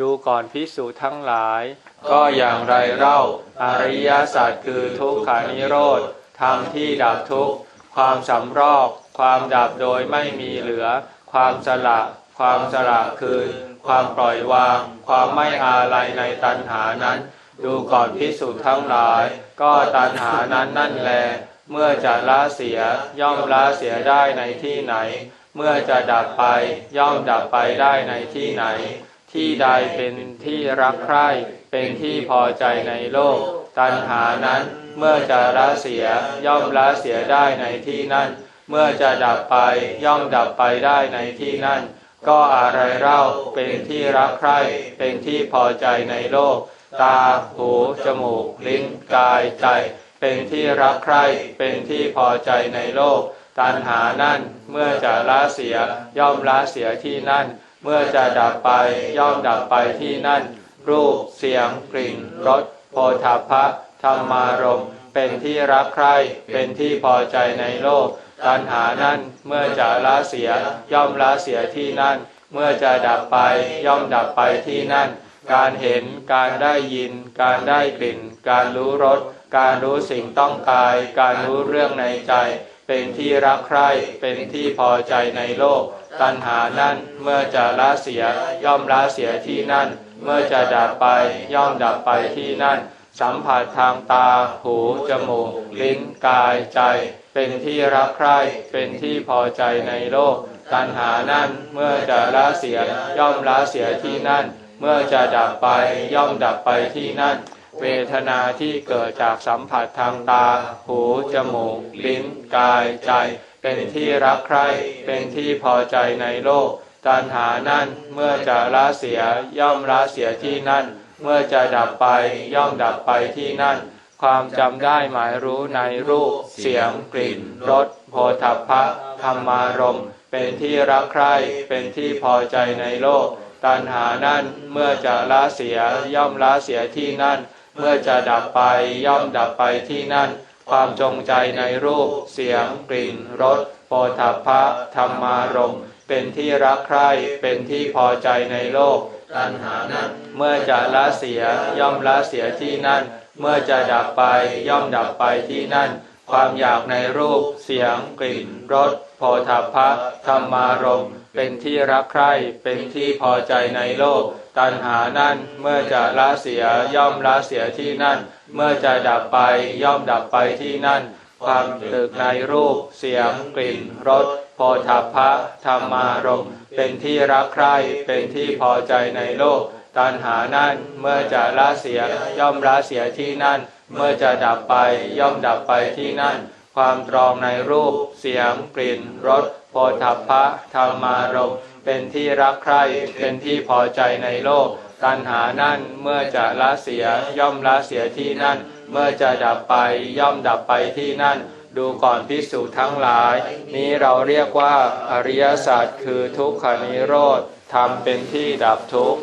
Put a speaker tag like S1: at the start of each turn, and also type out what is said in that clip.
S1: ดูก่อนพิสูจน์ทั้งหลาย ก็อย่างไรเล่าอริยสัจคือทุกขานิโรธธรรมที่ดับทุกข์ความสำรอก ความดับโดยไม่มีเหลือ ความสละ ความสละคืนความปล่อยวาง ความไม่อาลัยในตัณหานั้น ดูก่อนพิสูจน์ทั้งหลาย ก็ตัณหานั้นนั่นแล เมื่อจะละเสียย่อมละเสียได้ในที่ไหน เมื่อจะดับไปย่อมดับไปได้ในที่ไหน ที่ใดเป็นที่รักใคร่เป็นที่พอใจในโลก ตัณหานั้นเมื่อจะละเสียย่อมละเสียได้ในที่นั่น เมื่อจะดับไปย่อมดับไปได้ในที่นั่น ก็อะไรเล่าเป็นที่รักใคร่เป็นที่พอใจในโลก ตาหูจมูก ลิ้นกายใจ เป็นที่รักใคร่เป็นที่พอใจในโลก ตัณหานั่นเมื่อจะละเสียย่อมละเสียที่นั่น มื่อจะดับไปย่อมดับไปที่นั่น รูปเสียงกลิ่นรสโพธาภะธรรมารมณ์เป็นที่รักใคร่เป็นที่พอใจในโลก ตัณหานั่นเมื่อจะละเสียย่อมละเสียที่นั่น เมื่อจะดับไปย่อมดับไปที่นั่น การเห็นการได้ยิน การได้กลิ่น การรู้รสการรู้สิ่งต้องกาย การรู้เรื่องในใจ เป็นที่รักใคร่เป็นที่พอใจในโลก ตัณหานั่นเมื่อจะละเสียย่อมละเสียที่นั่น เมื่อจะดับไปย่อมดับไปที่นั่น สัมผัสทางตา หู จมูก ลิ้น กาย ใจ เป็นที่รักใคร่เป็นที่พอใจในโลก ตัณหานั่นเมื่อจะละเสียย่อมละเสียที่นั่น เมื่อจะดับไปย่อมดับไปที่นั่น เวทนาที่เกิดจากสัมผัสทางตา หู จมูก ลิ้น กาย ใจ เป็นที่รักใคร่ เป็นที่พอใจในโลก ตัณหานั่น เมื่อจะละเสีย ย่อมละเสียที่นั่น เมื่อจะดับไป ย่อมดับไปที่นั่น ความจำได้หมายรู้ในรูป เสียง กลิ่น รสโพธพภะธรรมารมณ์เป็นที่รักใคร่ เป็นที่พอใจในโลก ตัณหานั่น เมื่อจะละเสีย ย่อมละเสียที่นั่น เมื่อจะดับไปย่อมดับไปที่นั่น ความจงใจในรูป เสียง กลิ่นรสโพธพภะธรรมารมณ์เป็นที่รักใคร่เป็นที่พอใจในโลกตัณหานั้นเมื่อจะละเสียย่อมละเสียที่นั่น เมื่อจะดับไปย่อมดับไปที่นั่น ความอยากในรูปเสียงกลิ่นรสโพธพภะธรรมารมเป็นที่รักใคร่เป็นที่พอใจในโลก ตัณหานั่นเมื่อจะละเสียย่อมละเสียที่นั่น เมื่อจะดับไปย่อมดับไปที่นั่น ความตึกในรูปเสียงกลิ่นรสโพธพภะธรรมารมเป็นที่รักใคร่เป็นที่พอใจในโลก ตัณหานั่นเมื่อจะละเสียย่อมละเสียที่นั่น เมื่อจะดับไปย่อมดับไปที่นั่น ความตรองในรูป เสียง กลิ่นรสโพธพะธรรมารมเป็นที่รักใคร่เป็นที่พอใจในโลก ตัณหานั่นเมื่อจะละเสียย่อมละเสียที่นั่น เมื่อจะดับไปย่อมดับไปที่นั่น ดูก่อนพิสูจน์ทั้งหลาย นี้เราเรียกว่าอริยศาสัจคือทุกขานิโรธทำเป็นที่ดับทุกข์